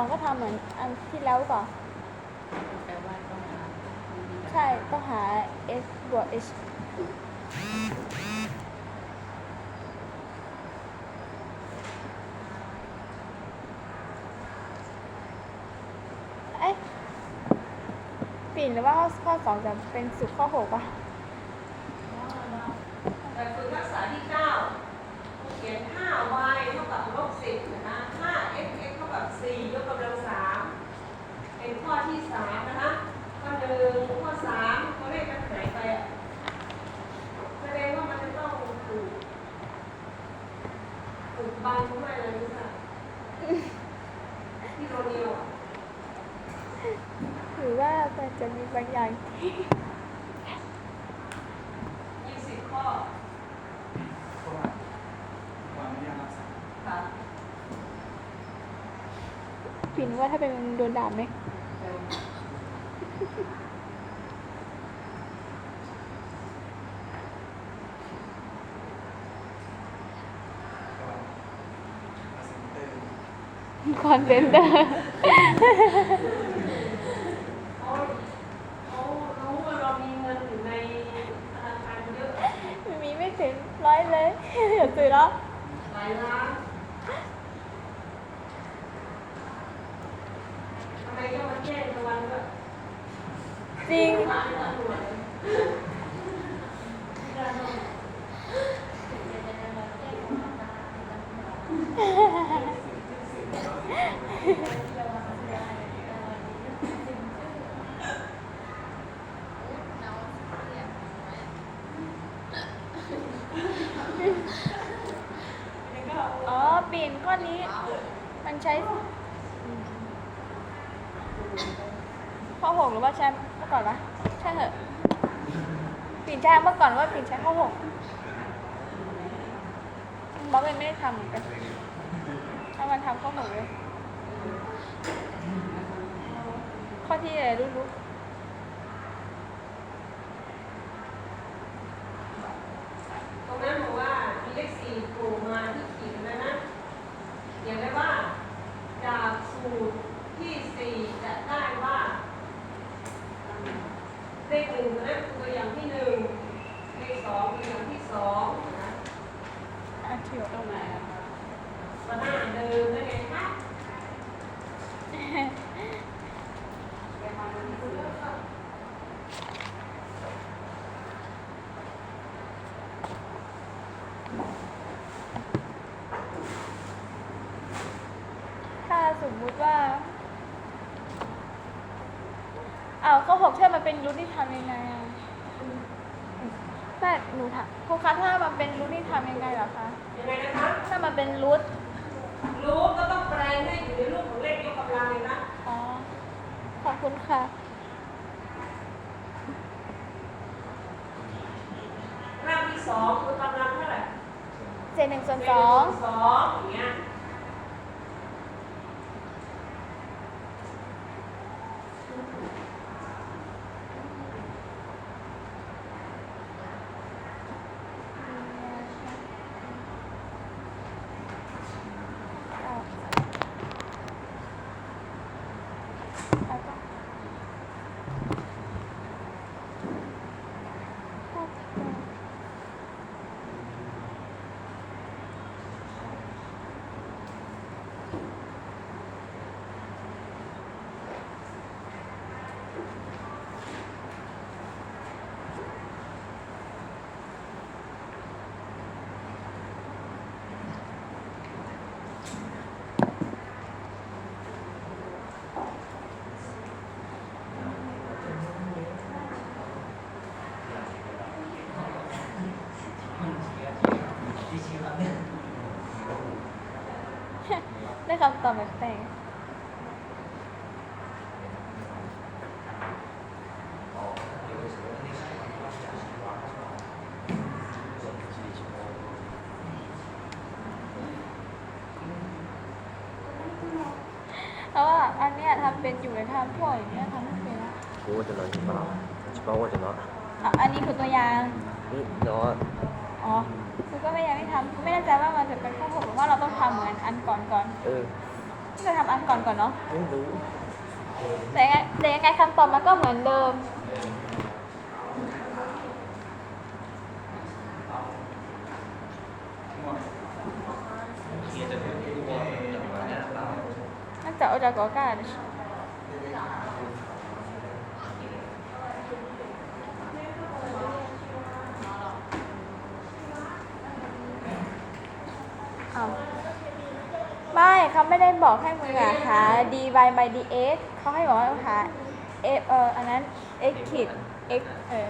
องก็ทำเหมือนอันที่แล้วก่อนแปลว่าต้องหาใช่ต้องหา s บวก h เอ๊ะปิ่นหรือว่าข้อสองจะเป็นสุดข้อหกป่ะ แบบฝึกทักษะที่เก้าเขียน 5y เท่ากับลบ10นะคะ 5x x เท่ากับ 4 ยกกำลัง 3 เป็นข้อที่ 3 นะคะ ข้อหนึ่งข้อ 3 ตัวเลขมันหายไปอะแสดงว่ามันจะต้องถูกถูกบังด้วยอะไรรู้สึกที่โรเนียวอะ หรือว่ามัน จะมีบางอย่างที่20ข้อเพราะว่าความไม่ยากรับสายค่ะปิ่นว่าถ้าเป็นโดนด่าไหมก็อาเซนเตอร์ คอนเซนเตอร์ เขาเขารู้ว่าเรามีเงินอยู่ในธนาคารเยอะ มี ไม่ถึงร้อยเลยอย่าซื้อแล้ว หลายล้านทำไมต้องมาแจ้งตะวันด้วย จริง ร้านตำรวจ อ๋อปิ่นข้อนี้ มันใช้ข้อหกหรือว่าใช้เมื่อก่อนวะใช่เหอะปิ่นใช้เมื่อก่อนว่าปิ่นใช้ข้อหกบอบเองไม่ได้ทำเหมือนกันถ้ามันทำข้อหกเลยข้อที่อะไรรู้รู้ ตรงนั้นบอกว่ามีเลขสี่โผล่มาที่ขีดนะนะเขียนไว้ว่า จากสูตรที่สี่จะได้ว่า เลขหนึ่งตัวนั้นคือตัวอย่างที่หนึ่งเลขสองตัวอย่างที่สองนะ อะ เถียวตรงไหนอะคะก็หน้าเดิมนั่นไงคะอย่าเอ้าสมมุติว่าเอาข้อหกถ้ามันเป็นรูทที่ทำยังไงอะ แต่หนูถามครูคะถ้ามันเป็นรูทที่ทำยังไงเหรอคะยังไงนะคะถ้ามันเป็นรูทรู้ก็ต้องแปลงให้อยู่ในรูปของเลขยกกำลังเลยนะอ๋อขอบคุณค่ะ รากที่สองคือกำลังเท่าไหร่เจนหนึ่งส่วนเป็นสองสองอย่างเงี้ยที่ชี้ครับเนี่ย ได้คำตอบแบบแปลกเพราะว่าอันเนี้ยทำเป็นอยู่ในทางพวกอย่างเงี้ยทำไม่เป็นละ 그거보다 나중에 봐 라. 집하고 하잖 아. อะนอนอันนี้คือตัวอย่างนี่นอน อ๋อคือก็ไม่ยังไม่ทำไม่แน่ใจว่ามันจะเป็นข้อหกหรือว่าเราต้องทำเหมือนอันก่อนก่อน呃，จะทำอันก่อนก่อนเนาะไม่รู้แต่ยังไงแต่ยังไงคำตอบมันก็เหมือนเดิมเขียนจะเป็นตัวอย่ เขาไม่ได้บอกให้มึงอะหา dy by dx เขาให้บอกว่าหา f เอออันนั้น x ขีด x เออ